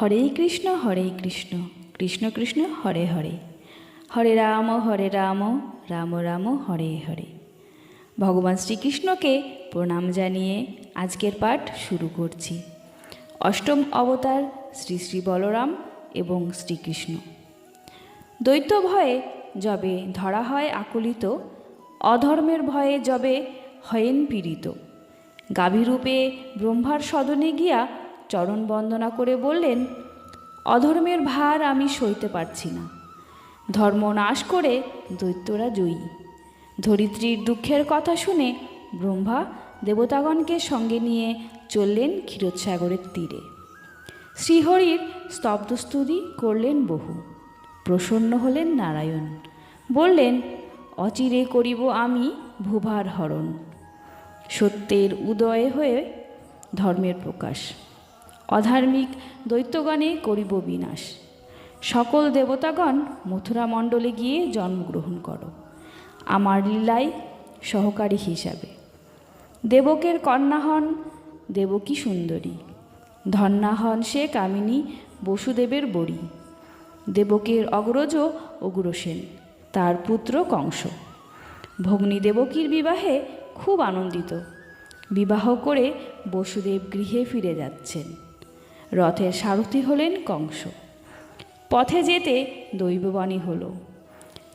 হরে কৃষ্ণ হরে কৃষ্ণ কৃষ্ণ কৃষ্ণ, হরে হরে। হরে রাম হরে রাম রাম রাম, হরে হরে। ভগবান শ্রীকৃষ্ণকে প্রণাম জানিয়ে আজকের পাঠ শুরু করছি। অষ্টম অবতার শ্রী শ্রী বলরাম এবং শ্রীকৃষ্ণ। দ্বৈত ভয়ে যবে ধরা হয় আকুলিত, অধর্মের ভয়ে যবে হয়েন পীড়িত। গাভীরূপে ব্রহ্মার সদনে গিয়া চরণ বন্দনা করে বললেন, অধর্মের ভার আমি সইতে পারছি না। ধর্ম নাশ করে দৈত্যরা জয়ী। ধরিত্রীর দুঃখের কথা শুনে ব্রহ্মা দেবতাগণকে সঙ্গে নিয়ে চললেন ক্ষীরোৎসাগরের তীরে। শ্রীহরির স্তব্ধস্তুতি করলেন বহু। প্রসন্ন হলেন নারায়ণ। বললেন, অচিরে করিব আমি ভূভার হরণ। সত্যের উদয় হয়ে ধর্মের প্রকাশ। অধার্মিক দৈত্যগণে করিব বিনাশ। সকল দেবতাগণ মথুরা মণ্ডলে গিয়ে জন্মগ্রহণ করো। আমার লীলায় সহকারী হিসাবে। দেবকের কন্যা হন দেবকী সুন্দরী। ধন্যা হন সে কামিনী বসুদেবের বড়ি। দেবকের অগ্রজ অগ্রসেন, তার পুত্র কংস। ভগ্নী দেবকীর বিবাহে খুব আনন্দিত। বিবাহ করে বসুদেব গৃহে ফিরে যাচ্ছেন। রথের সারথি হলেন কংস। পথে যেতে দৈববাণী হল।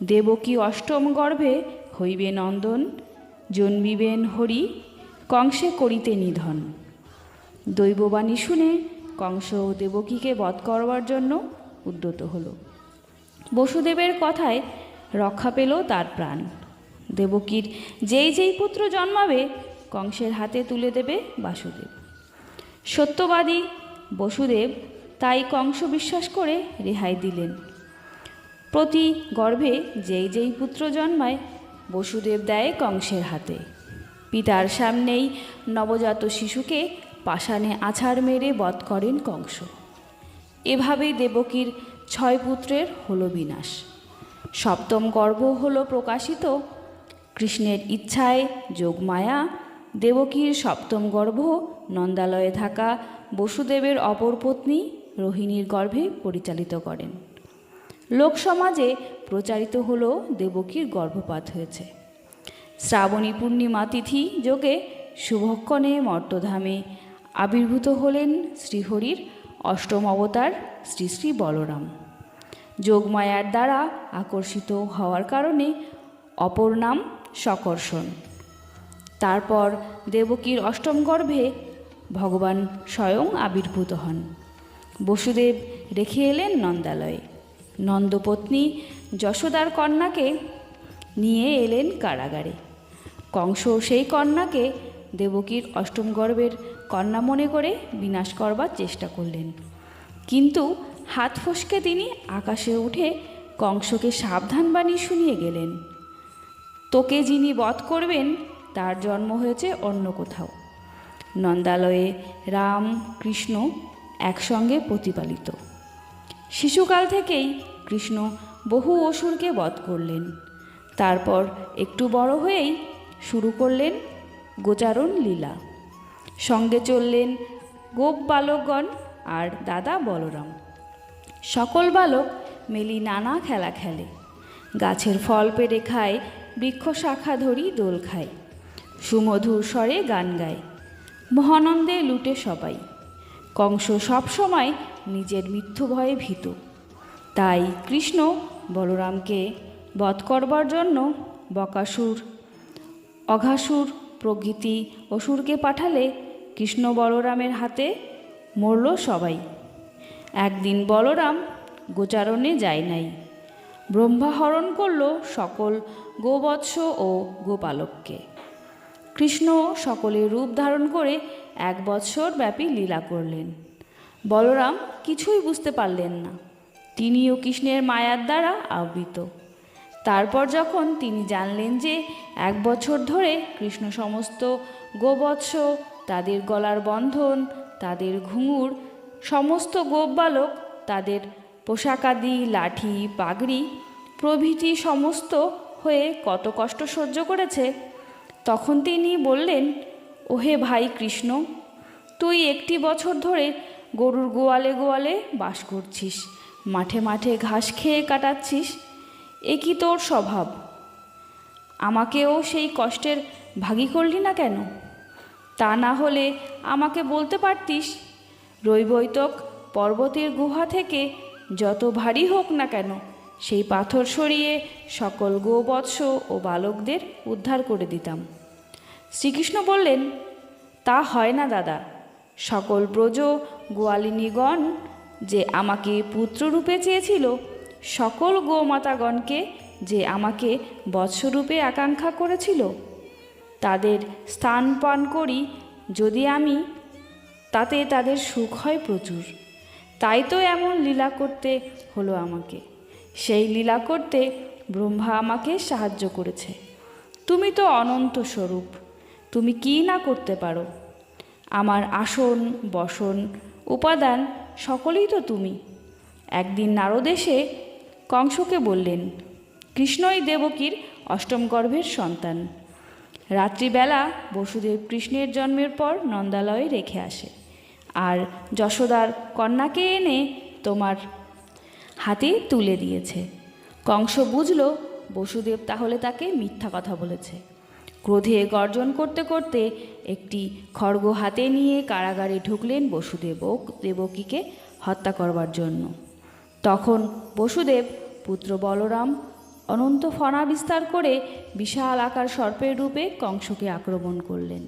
দেবকী অষ্টম গর্ভে হইবে নন্দন, জন্মিবেন হরি, কংসে করিতে নিধন। দৈববাণী শুনে কংস দেবকীকে বধ করবার জন্য উদ্যত হল। বসুদেবের কথায় রক্ষা পেল তার প্রাণ। দেবকীর যেই যেই পুত্র জন্মাবে, কংসের হাতে তুলে দেবে বাসুদেব। সত্যবাদী বসুদেব তাই কংস বিশ্বাস করে রেহাই দিলেন। প্রতি গর্ভে যেই যেই পুত্র জন্মায়, বসুদেব দেয় কংসের হাতে। পিতার সামনেই নবজাত শিশুকে পাষাণে আছাড় মেরে বধ করেন কংস। এভাবেই দেবকীর ছয় পুত্রের হল বিনাশ। সপ্তম গর্ভ হল প্রকাশিত। কৃষ্ণের ইচ্ছায় যোগমায়া দেবকীর সপ্তম গর্ভ, নন্দালয়ে থাকা বসুদেবের অপর পত্নী রোহিণীর গর্ভে পরিচালিত করেন। লোকসমাজে প্রচারিত হলো দেবকীর গর্ভপাত হয়েছে। শ্রাবণী পূর্ণিমা তিথি যোগে শুভক্ষণে মর্তধামে আবির্ভূত হলেন শ্রীহরির অষ্টম অবতার শ্রী শ্রী বলরাম। যোগমায়ার দ্বারা আকর্ষিত হওয়ার কারণে অপর নাম সকর্ষণ। তারপর দেবকীর অষ্টম গর্ভে ভগবান স্বয়ং আবির্ভূত হন। বসুদেব রেখে এলেন নন্দালয়ে। নন্দপত্নী যশোদার কন্যাকে নিয়ে এলেন কারাগারে। কংস সেই কন্যাকে দেবকীর অষ্টম গর্ভের কন্যা মনে করে বিনাশ করবার চেষ্টা করলেন। কিন্তু হাত ফসকে তিনি আকাশে উঠে কংসকে সাবধান বাণী শুনিয়ে গেলেন। তোকে যিনি বধ করবেন তার জন্ম হয়েছে অন্য কোথাও। নন্দালয়ে রাম, কৃষ্ণ একসঙ্গে প্রতিপালিত। শিশুকাল থেকেই কৃষ্ণ বহু অসুরকে বধ করলেন। তারপর একটু বড় হয়েই শুরু করলেন গোচারণ লীলা। সঙ্গে চললেন গোপ বালকগণ আর দাদা বলরাম। সকল বালক মেলি নানা খেলা খেলে। গাছের ফল পেড়ে খায়, বৃক্ষ শাখা ধরি দোল খায়। সুমধুর স্বরে গান গায়। মহানন্দে লুটে সবাই। কংস সবসময় নিজের মৃত্যু ভয়ে ভীত। তাই কৃষ্ণ বলরামকে বধ করবার জন্য বকাসুর, অঘাসুর প্রকৃতি অসুরকে পাঠালে কৃষ্ণ বলরামের হাতে মরল সবাই। একদিন বলরাম গোচারণে যায় নাই। ব্রহ্মাহরণ করল সকল গোবৎস ও গোপালককে। কৃষ্ণ সকলের রূপ ধারণ করে এক বৎসর ব্যাপী লীলা করলেন। বলরাম কিছুই বুঝতে পারলেন না। তিনিও কৃষ্ণের মায়ার দ্বারা আবৃত। তারপর যখন তিনি জানলেন যে এক বছর ধরে কৃষ্ণ সমস্ত গোবৎস, তাদের গলার বন্ধন, তাদের ঘুঙুর, সমস্ত গোপ বালক তাদের পোশাকাদি, লাঠি, পাগড়ি প্রভৃতি সমস্ত হয়ে কত কষ্ট সহ্য করেছে তখন তিনি বললেন, ওহে ভাই কৃষ্ণ, তুই একটি বছর ধরে গরুর গোয়ালে গোয়ালে বাস করছিস, মাঠে মাঠে ঘাস খেয়ে কাটাচ্ছিস, এ কি তোর স্বভাব? আমাকেও সেই কষ্টের ভাগী করলি না কেন? তা না হলে আমাকে বলতে পারতিস, রৈবৈতক পর্বতের গুহা থেকে যত ভারী হোক না কেন সেই পাথর সরিয়ে সকল গোবৎস ও বালকদের উদ্ধার করে দিতাম। শ্রীকৃষ্ণ বললেন, তা হয় না দাদা। সকল ব্রজ গোয়ালিনীগণ যে আমাকে পুত্ররূপে চেয়েছিল, সকল গোমাতাগণকে যে আমাকে বৎসরূপে আকাঙ্ক্ষা করেছিল, তাদের স্থান পান করি যদি আমি, তাতে তাদের সুখ হয় প্রচুর। তাই তো এমন লীলা করতে হলো আমাকে। সেই লীলা করতে ব্রহ্মা আমাকে সাহায্য করেছে। তুমি তো অনন্ত স্বরূপ, তুমি কি না করতে পারো? আমার আসন, বসন, উপাদান সকলেই তো তুমি। একদিন নারদ এসে কংসকে বললেন, কৃষ্ণই দেবকীর অষ্টম গর্ভের সন্তান। রাত্রিবেলা বসুদেব কৃষ্ণের জন্মের পর নন্দালয়ে রেখে আসে। আর যশোদার কন্যাকে এনে তোমার হাতে তুলে দিয়েছে। কংস বুঝল, বসুদেব তাহলে তাকে মিথ্যা কথা বলেছে। ক্রোধে গর্জন করতে করতে একটি খড়গ হাতে নিয়ে কারাগারে ঢুকলেন বসুদেব দেবকীকে হত্যা করবার জন্য। তখন বসুদেব, পুত্র বলরাম, অনন্ত ফণা বিস্তার করে বিশাল আকার সর্পের রূপে কংসকে আক্রমণ করলেন।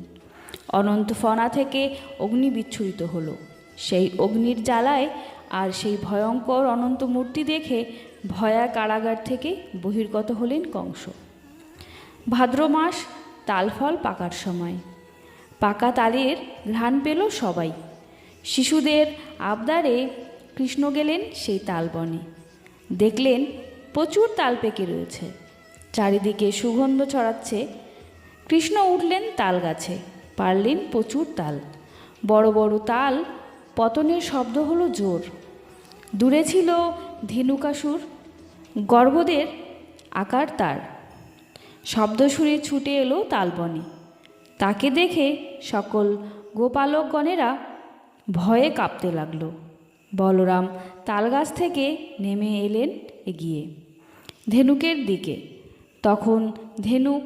অনন্ত ফণা থেকে অগ্নি বিচ্ছুরিত হলো। সেই অগ্নির জ্বালায় আর সেই ভয়ঙ্কর অনন্ত মূর্তি দেখে ভয়া কারাগার থেকে বহির্গত হলেন কংস। ভাদ্র মাস, তালফল পাকার সময়। পাকা তালের ঘ্রাণ পেল সবাই। শিশুদের আবদারে কৃষ্ণ গেলেন সেই তালবনে। দেখলেন প্রচুর তাল পেকে রয়েছে। চারিদিকে সুগন্ধ ছড়াচ্ছে। কৃষ্ণ উঠলেন তাল গাছে, পারলেন প্রচুর তাল। বড় বড় তাল পতনের শব্দ হলো জোর। দূরে ছিল ধেনুকাসুর গর্ভদের আকার তার। শব্দ শুনে ছুটে এলো তালবনে। তাকে দেখে সকল গোপালকগণেরা ভয়ে কাঁপতে লাগল। বলরাম তালগাছ থেকে নেমে এলেন এগিয়ে। ধেনুকের দিকে। তখন ধেনুক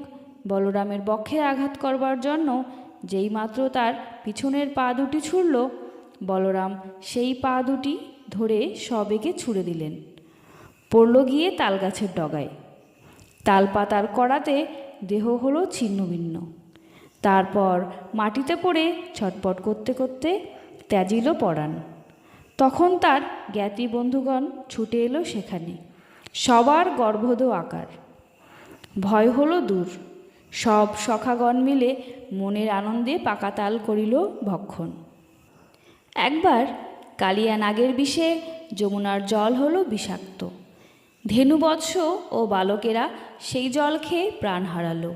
বলরামের বক্ষে আঘাত করবার জন্য যেইমাত্র তার পিছনের পা দুটি ছুড়ল বলরাম সেই পা দুটি ধরে সবেগে ছুঁড়ে দিলেন। পড়ল গিয়ে তালগাছের ডগায়। তালপাতার কড়াতে দেহ হলো ছিন্নভিন্ন। তারপর মাটিতে পড়ে ছটপট করতে করতে ত্যাজিল পড়ান তখন তার জ্ঞাতি বন্ধুগণ ছুটে এলো সেখানে। সবার গর্ভদ আকার। ভয় হলো দূর। সব সখাগণ মিলে মনের আনন্দে পাকা তাল করিল ভক্ষণ। একবার কালিয়া নাগের বিষে যমুনার জল হলো বিষাক্ত। ধেনুবৎস ও বালকেরা সেই জল খেয়ে প্রাণ হারালো।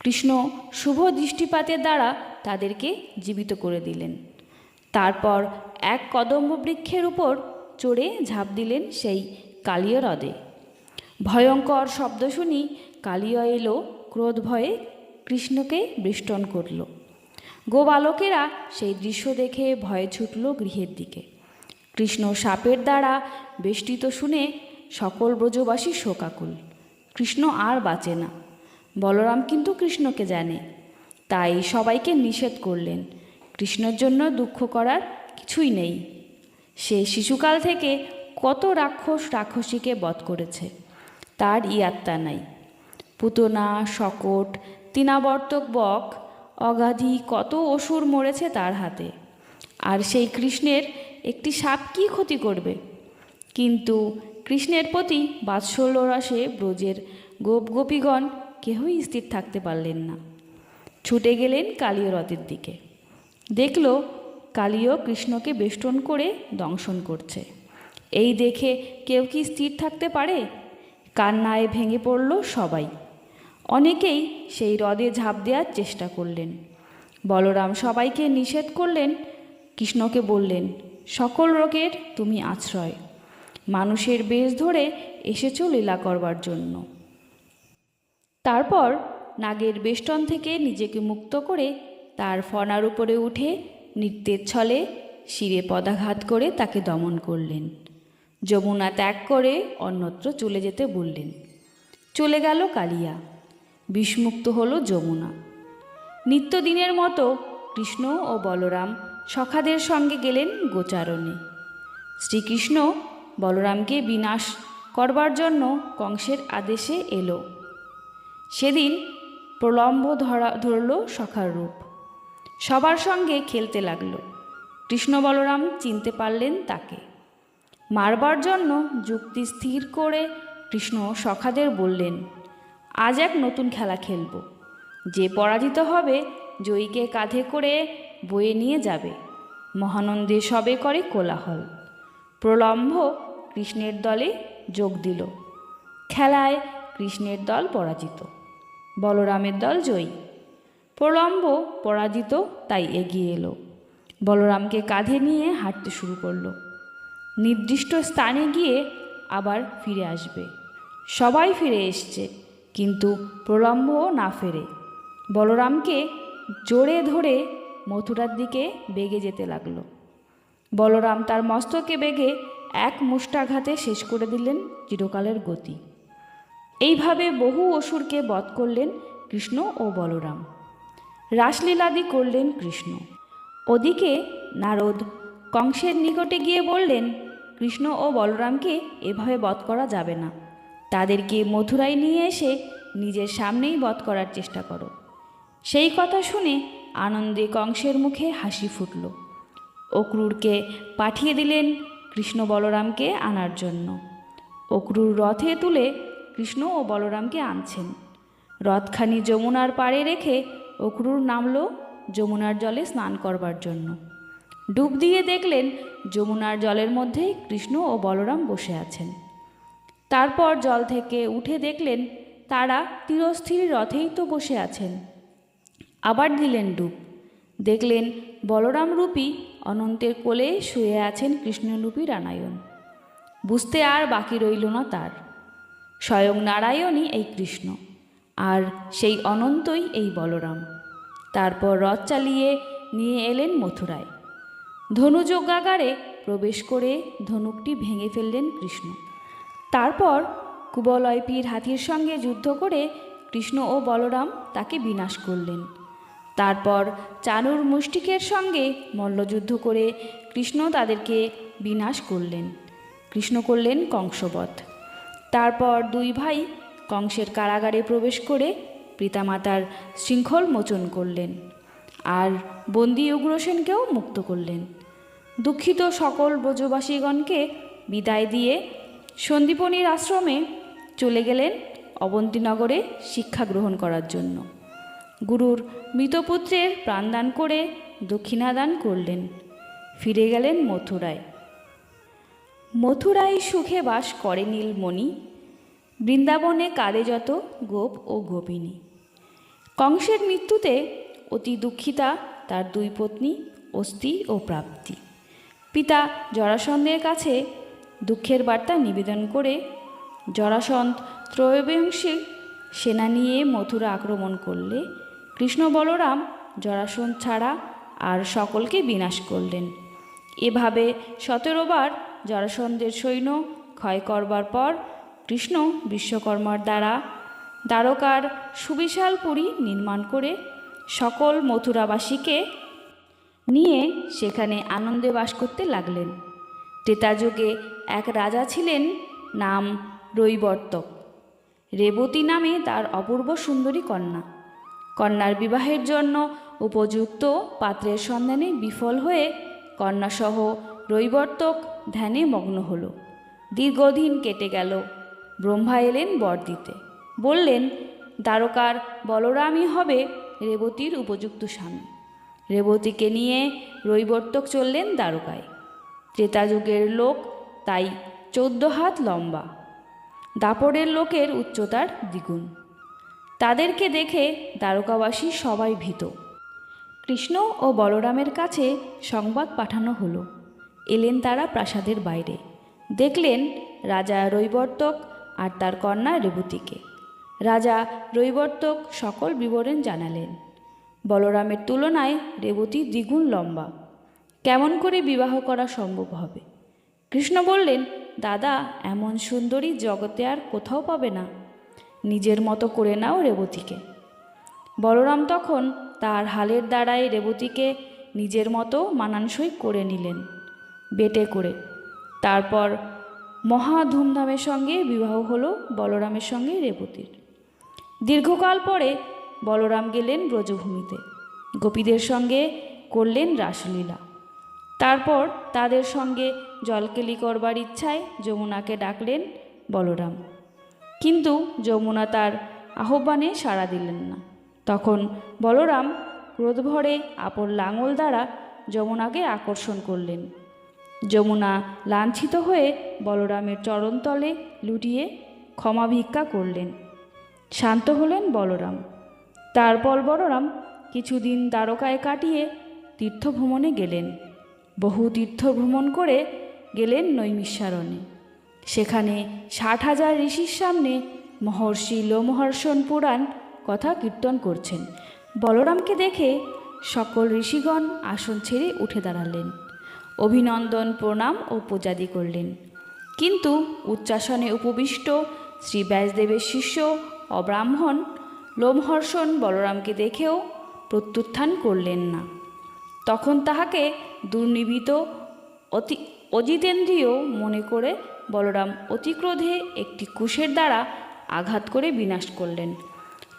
কৃষ্ণ শুভ দৃষ্টিপাতের দ্বারা তাদেরকে জীবিত করে দিলেন। তারপর এক কদম্ব বৃক্ষের উপর চড়ে ঝাঁপ দিলেন সেই কালীয় হ্রদে ভয়ঙ্কর শব্দ শুনি কালীয় এলো ক্রোধ ভয়ে কৃষ্ণকে বেষ্টন করল। গোবালকেরা সেই দৃশ্য দেখে ভয়ে ছুটল গৃহের দিকে। কৃষ্ণ সাপের দ্বারা বেষ্টিত শুনে সকল ব্রজবাসী শোকাকুল। কৃষ্ণ আর বাঁচে না। বলরাম কিন্তু কৃষ্ণকে জানে। তাই সবাইকে নিষেধ করলেন। কৃষ্ণের জন্য দুঃখ করার কিছুই নেই। সে শিশুকাল থেকে কত রাক্ষস রাক্ষসীকে বধ করেছে, তার ইয়াত্তা নাই। পুতনা, শকট, তিনাবর্তক বক অগাধি কত অসুর মরেছে তার হাতে। আর সেই কৃষ্ণের একটি সাপ কী ক্ষতি করবে? কিন্তু কৃষ্ণের প্রতি বাৎসল্য রসে ব্রজের গোপ গোপীগণ কেহই স্থির থাকতে পারলেন না। ছুটে গেলেন কালীয় রথের দিকে। দেখল কালীয় কৃষ্ণকে বেষ্টন করে দংশন করছে। এই দেখে কেউ কি স্থির থাকতে পারে? কান্নায় ভেঙে পড়ল সবাই। অনেকেই সেই হ্রদে ঝাঁপ দেওয়ার চেষ্টা করলেন। বলরাম সবাইকে নিষেধ করলেন, কৃষ্ণকে বললেন, সকল রোগের তুমি আশ্রয়। মানুষের বেশ ধরে এসেছ লীলা করবার জন্য। তারপর নাগের বেষ্টন থেকে নিজেকে মুক্ত করে তার ফনার উপরে উঠে নৃত্যের ছলে শিরে পদাঘাত করে তাকে দমন করলেন। যমুনা ত্যাগ করে অন্যত্র চলে যেতে বললেন। চলে গেল কালিয়া। বিষমুক্ত হলো যমুনা। নিত্যদিনের মতো কৃষ্ণ ও বলরাম সখাদের সঙ্গে গেলেন গোচারণে। শ্রীকৃষ্ণ বলরামকে বিনাশ করবার জন্য কংসের আদেশে এলো। সেদিন প্রলম্ব ধরা ধরল সখার রূপ। সবার সঙ্গে খেলতে লাগল। কৃষ্ণ বলরাম চিনতে পারলেন তাকে। মারবার জন্য যুক্তি স্থির করে কৃষ্ণ সখাদের বললেন আজ এক নতুন খেলা খেলব। যে পরাজিত হবে, জয়ীকে কাঁধে করে বয়ে নিয়ে যাবে। মহানন্দে সবে করে কোলাহল। প্রলম্ভ কৃষ্ণের দলে যোগ দিল। খেলায় কৃষ্ণের দল পরাজিত। বলরামের দল জয়ী। প্রলম্ব পরাজিত তাই এগিয়ে এলো। বলরামকে কাঁধে নিয়ে হাঁটতে শুরু করল। নির্দিষ্ট স্থানে গিয়ে আবার ফিরে আসবে। সবাই ফিরে এসছে। কিন্তু প্রলম্ব না ফেরে। বলরামকে জোরে ধরে মথুরার দিকে বেগে যেতে লাগল। বলরাম তার মস্তকে বেগে এক মুষ্টাঘাতে শেষ করে দিলেন চিরকালের গতি। এইভাবে বহু অসুরকে বধ করলেন কৃষ্ণ ও বলরাম। রাসলীলাদি করলেন কৃষ্ণ। ওদিকে নারদ কংসের নিকটে গিয়ে বললেন, কৃষ্ণ ও বলরামকে এভাবে বধ করা যাবে না। তাদেরকে মথুরায় নিয়ে এসে নিজের সামনেই বধ করার চেষ্টা করো। সেই কথা শুনে আনন্দে কংসের মুখে হাসি ফুটল। অক্রুরকে পাঠিয়ে দিলেন কৃষ্ণ বলরামকে আনার জন্য। অক্রুর রথে তুলে কৃষ্ণ ও বলরামকে আনছেন। রথখানি যমুনার পাড়ে রেখে অক্রুর নামল যমুনার জলে স্নান করবার জন্য। ডুব দিয়ে দেখলেন যমুনার জলের মধ্যে কৃষ্ণ ও বলরাম বসে আছেন। তারপর জল থেকে উঠে দেখলেন তারা তীরস্থির রথেই তো বসে আছেন। আবার দিলেন ডুব। দেখলেন বলরাম রূপী অনন্তের কোলে শুয়ে আছেন কৃষ্ণরূপী রানায়ণ। বুঝতে আর বাকি রইল না তার। স্বয়ং নারায়ণই এই কৃষ্ণ, আর সেই অনন্তই এই বলরাম। তারপর রথ চালিয়ে নিয়ে এলেন মথুরায়। ধনুযজ্ঞাগারে প্রবেশ করে ধনুকটি ভেঙে ফেললেন কৃষ্ণ। তারপর কুবলয়পীর হাতির সঙ্গে যুদ্ধ করে কৃষ্ণ ও বলরাম তাকে বিনাশ করলেন। তারপর চানুর মুষ্টিকের সঙ্গে মল্লযুদ্ধ করে কৃষ্ণ তাদেরকে বিনাশ করলেন। কৃষ্ণ করলেন কংসবধ। তারপর দুই ভাই কংসের কারাগারে প্রবেশ করে পিতামাতার শৃঙ্খল মোচন করলেন আর বন্দি উগ্রসেনকেও মুক্ত করলেন। দুঃখিত সকল ব্রজবাসীগণকে বিদায় দিয়ে সন্দীপনীর আশ্রমে চলে গেলেন অবন্তীনগরে শিক্ষা গ্রহণ করার জন্য। গুরুর মৃতপুত্রের প্রাণদান করে দক্ষিণাদান করলেন। ফিরে গেলেন মথুরায়। মথুরায় সুখে বাস করে নীলমণি। বৃন্দাবনে কাঁদে যত গোপ ও গোপিনী। কংসের মৃত্যুতে অতি দুঃখিতা তার দুই পত্নী, অস্থি ও প্রাপ্তি। পিতা জরাসন্ধের কাছে দুঃখের বার্তা নিবেদন করে জরাসন্ধ ত্রয়োবিংশী সেনা নিয়ে মথুরা আক্রমণ করলে কৃষ্ণ বলরাম জরাসন্ধ ছাড়া আর সকলকে বিনাশ করলেন। এভাবে সতেরোবার জরাসন্ধের সৈন্য ক্ষয় করবার পর কৃষ্ণ বিশ্বকর্মার দ্বারা দ্বারকার সুবিশাল পুরী নির্মাণ করে সকল মথুরাবাসীকে নিয়ে সেখানে আনন্দে বাস করতে লাগলেন। ত্রেতাযুগে এক রাজা ছিলেন নাম রৈবর্তক। রেবতী নামে তার অপূর্ব সুন্দরী কন্যা। কন্যার বিবাহের জন্য উপযুক্ত পাত্রের সন্ধানে বিফল হয়ে কন্যাসহ রৈবর্তক ধ্যানে মগ্ন হল। দীর্ঘদিন কেটে গেল। ব্রহ্মা এলেন বর দিতে বললেন, দ্বারকার বলরামই হবে রেবতীর উপযুক্ত স্বামী। রেবতীকে নিয়ে রৈবর্তক চললেন দ্বারকায়। ত্রেতাযুগের লোক, তাই চোদ্দ হাত লম্বা। দাপরের লোকের উচ্চতার দ্বিগুণ। তাদেরকে দেখে দ্বারকাবাসী সবাই ভীত। কৃষ্ণ ও বলরামের কাছে সংবাদ পাঠানো হলো। এলেন তারা প্রাসাদের বাইরে। দেখলেন রাজা রৈবর্তক আর তার কন্যা রেবতীকে। রাজা রৈবর্তক সকল বিবরণ জানালেন। বলরামের তুলনায় রেবতী দ্বিগুণ লম্বা। কেমন করে বিবাহ করা সম্ভব হবে? কৃষ্ণ বললেন, দাদা, এমন সুন্দরী জগতে আর কোথাও পাবে না। নিজের মতো করে নাও রেবতীকে। বলরাম তখন তার হালের দ্বারাই রেবতীকে নিজের মতো মানানসই করে নিলেন, বেটে করে। তারপর মহা ধুমধামের সঙ্গে বিবাহ হলো বলরামের সঙ্গে রেবতীর। দীর্ঘকাল পরে বলরাম গেলেন ব্রজভূমিতে। গোপীদের সঙ্গে করলেন রাসলীলা। তারপর তাদের সঙ্গে জলকেলি করবার ইচ্ছায় যমুনাকে ডাকলেন বলরাম। কিন্তু যমুনা তার আহ্বানে সাড়া দিলেন না। তখন বলরাম ক্রোধভরে আপন লাঙল দ্বারা যমুনাকে আকর্ষণ করলেন। যমুনা লাঞ্ছিত হয়ে বলরামের চরণতলে লুটিয়ে ক্ষমা ভিক্ষা করলেন। শান্ত হলেন বলরাম। তারপর বলরাম কিছুদিন দ্বারকায় কাটিয়ে তীর্থভ্রমণে গেলেন। বহু তীর্থ ভ্রমণ করে গেলেন নৈমিষারণে সেখানে ষাট হাজার ঋষির সামনে মহর্ষি লোমহর্ষণ পুরাণ কথা কীর্তন করছেন। বলরামকে দেখে সকল ঋষিগণ আসন ছেড়ে উঠে দাঁড়ালেন। অভিনন্দন, প্রণাম ও পূজাদি করলেন। কিন্তু উচ্চাসনে উপবিষ্ট শ্রী ব্যাসদেবের শিষ্য অব্রাহ্মণ লোমহর্ষণ বলরামকে দেখেও প্রত্যুত্থান করলেন না। তখন তাহাকে দুর্নিবিত অতি অজিতেন্দ্রিয় মনে করে বলরাম অতিক্রোধে একটি কুশের দ্বারা আঘাত করে বিনাশ করলেন।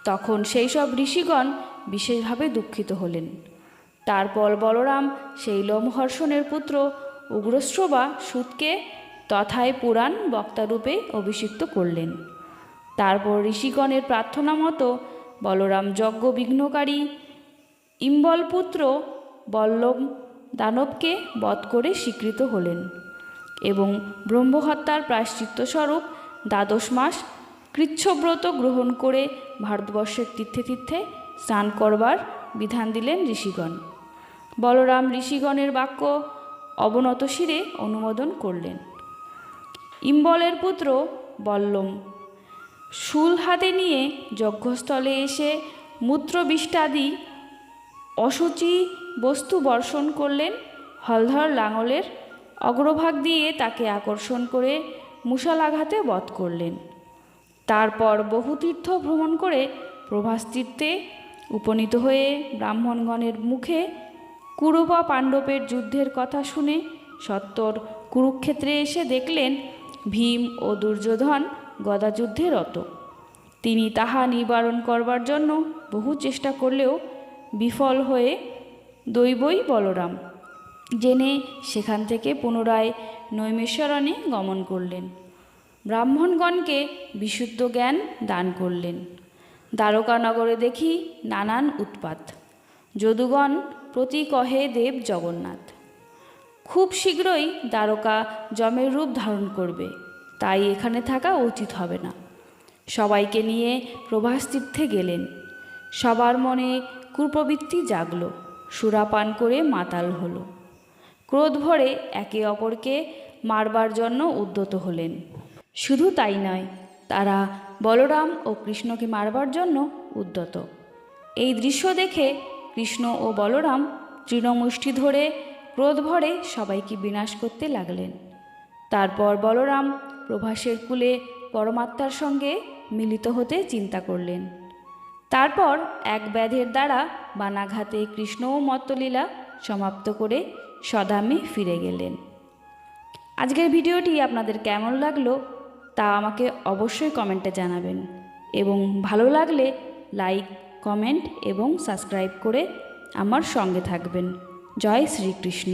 তখন সেই সব ঋষিগণ বিশেষভাবে দুঃখিত হলেন। তারপর বলরাম সেই লোমহর্ষণের পুত্র উগ্রশ্রবা সুতকে তথায় পুরাণ বক্তারূপে অভিষিক্ত করলেন। তারপর ঋষিগণের প্রার্থনা মতো বলরাম যজ্ঞ বিঘ্নকারী ইম্বলপুত্র বল্লভ দানবকে বধ করে স্বীকৃত হলেন এবং ব্রহ্মহত্যার প্রায়শ্চিত্তস্বরূপ দ্বাদশ মাস কৃচ্ছব্রত গ্রহণ করে ভারতবর্ষের তীর্থে তীর্থে স্নান করবার বিধান দিলেন ঋষিগণ। বলরাম ঋষিগণের বাক্য অবনত শিরে অনুমোদন করলেন। ইম্বলের পুত্র বল্লম শুল হাতে নিয়ে যজ্ঞস্থলে এসে মূত্রবিষ্টাদি অসুচি বস্তু বর্ষণ করলেন হলধর লাঙলের অগ্রভাগ দিয়ে তাকে আকর্ষণ করে মুষালাঘাতে বধ করলেন। তারপর বহু তীর্থ ভ্রমণ করে প্রভাস তীর্থে উপনীত হয়ে ব্রাহ্মণগণের মুখে কুরুবা পাণ্ডবের যুদ্ধের কথা শুনে সত্তর কুরুক্ষেত্রে এসে দেখলেন ভীম ও দুর্যোধন গদাযুদ্ধে রত। তিনি তাহা নিবারণ করবার জন্য বহু চেষ্টা করলেও বিফল হয়ে দৈবই বলরাম। জেনে সেখান থেকে পুনরায় নৈমেশ্বরণে গমন করলেন। ব্রাহ্মণগণকে বিশুদ্ধ জ্ঞান দান করলেন। দ্বারকানগরে দেখি নানান উৎপাত। যদুগণ প্রতি কহে দেব জগন্নাথ। খুব শীঘ্রই দ্বারকা জমের রূপ ধারণ করবে। তাই এখানে থাকা উচিত হবে না। সবাইকে নিয়ে প্রভাস তীর্থে গেলেন। সবার মনে কুপ্রবৃত্তি জাগল সুরাপান করে মাতাল হল। ক্রোধ ভরে একে অপরকে মারবার জন্য উদ্যত হলেন। শুধু তাই নয়, তারা বলরাম ও কৃষ্ণকে মারবার জন্য উদ্যত। এই দৃশ্য দেখে কৃষ্ণ ও বলরাম তৃণমুষ্টি ধরে ক্রোধ ভরে সবাইকে বিনাশ করতে লাগলেন। তারপর বলরাম প্রভাসের কুলে পরমাত্মার সঙ্গে মিলিত হতে চিন্তা করলেন। তারপর এক ব্যাধের দ্বারা বানাঘাতে কৃষ্ণ ও মত্তলীলা সমাপ্ত করে সদামে ফিরে গেলেন। আজকের ভিডিওটি আপনাদের কেমন লাগল তা আমাকে অবশ্যই কমেন্টে জানাবেন এবং ভালো লাগলে লাইক, কমেন্ট এবং সাবস্ক্রাইব করে আমার সঙ্গে থাকবেন। জয় শ্রীকৃষ্ণ।